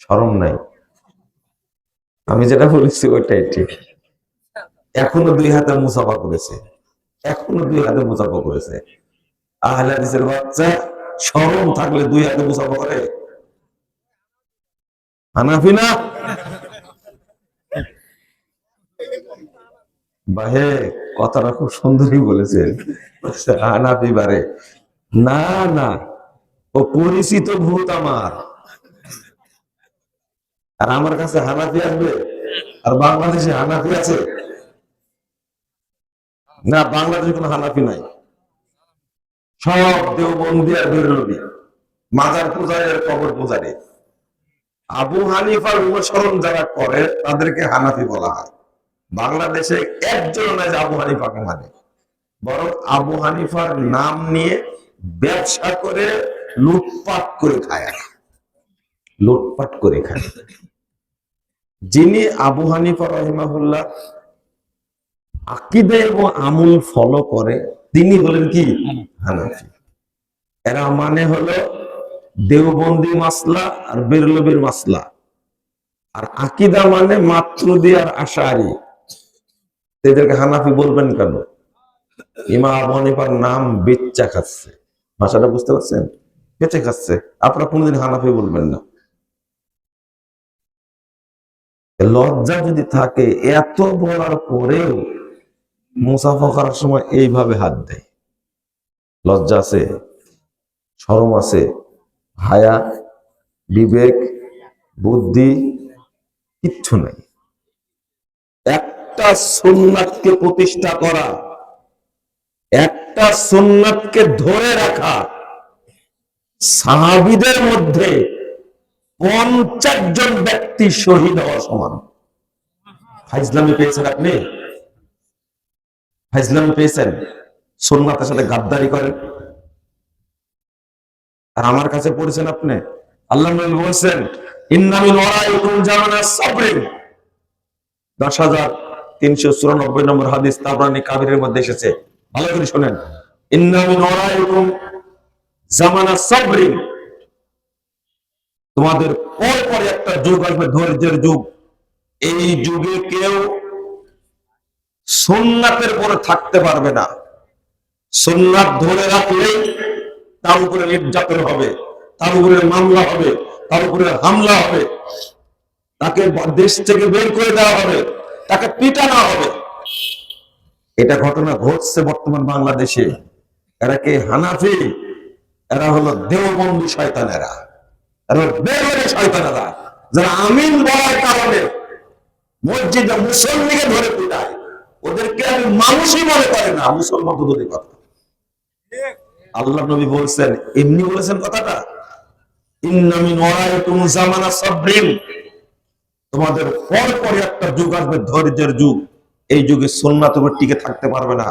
শরম নাই। আমি যেটা বলেছি ওইটাই ঠিক। এখনও দুই হাতে মুসাফা করেছে। এখনও দুই হাতে মুসাফা করেছে। আহলে হাদিসের বাচ্চা শরম থাকলে দুই হাতে মুসাফা করে। হানাফি না? বাহে, কথাটা খুব সুন্দরই বলেছেন। হানাফি বারে। না না। ও পরিচিত ভূত আমার। আর আমার কাছে হানাফি আসবে? আর বাংলাদেশে হানাফি আছে? না, বাংলাদেশে কোনো হানাফি নাই। সব দেওবন্দি আর বেরলবি। মাজার পূজায় আর কবর পূজারে। আবু হানিফার অনুসরণ যারা করে, তাদেরকে হানাফি বলা হয়। বাংলাদেশে একজন নাই আবু হানিফাকে মানে বরং আবু হানিফার নাম নিয়ে ব্যবসা করে লুটপাট করে খায়। লুটপাট করে খায়। যিনি আবু হানিফা রহিমাহুল্লাহ আকিদে এবং আমুল ফলো করে, তিনি হলেন কি? হানাফি। এরা মানে হলো দেওবন্দি মাসলা আর বেরলবির মাসলা। আর আকিদা মানে মাতৃদি আর আশারি। এদেরকে হানাফি বলবেন কেন? ইমা আবু হানিফার নাম বেচ্চা খাচ্ছে। ভাষাটা বুঝতে পারছেন? বেঁচে খাচ্ছে। আপনারা কোনোদিন হানাফি বলবেন না। লজ্জা যদি থাকে, এত বলার পরেও মুসাফা করার সময় এইভাবে হাত দেয়। লজ্জা আছে, শরম আছে, হায়া, বিবেক, বুদ্ধি, কিচ্ছু নাই। একটা সুন্নাতকে প্রতিষ্ঠা করা, একটা সুন্নাতকে ধরে রাখা, সাহাবিদের মধ্যে পঞ্চাশ জন ব্যক্তি শহীদ হওয়া সমান। ফাইজলামি পেয়েছেন আপনি? ফাইজলামি পেয়েছেন? সোননাথের সাথে গাদ্দারি করেন। আর আমার কাছে পড়েছেন আপনি? আল্লাহ বলছেন চুরানব্বই নম্বর হাদিস কাবিরের মধ্যে এসেছে। ভালো করে জামানা তোমাদের পর পর একটা যুগ আসবে, ধৈর্যের যুগ। এই যুগে কেউ সোননাথের পরে থাকতে পারবে না। সোননাথ ধরে রাখলেই তার উপরে নির্যাতন হবে, তার উপরে মামলা হবে, তার উপরে হামলা হবে। তাকে দেশ থেকে বের করে দেওয়া হবে, তাকে পিটানো হবে। এটা ঘটনা ঘটছে বর্তমান বাংলাদেশে। এরা কে হানাফি? এরা হলো দেওবন্দি শয়তানেরা। যারা আমিন বলার কারণে মসজিদে মুসল্লিকে ধরে পিটায়, ওদেরকে আমি মানুষই মনে করে না, মুসলমান তো কথা। আল্লাহ নবী বলছেন, এমনি বলেছেন কথাটা? তোমাদের পর পরে একটা যুগ আসবে, ধৈর্যের যুগ। এই যুগে সুন্নাত টিকে থাকতে পারবে না।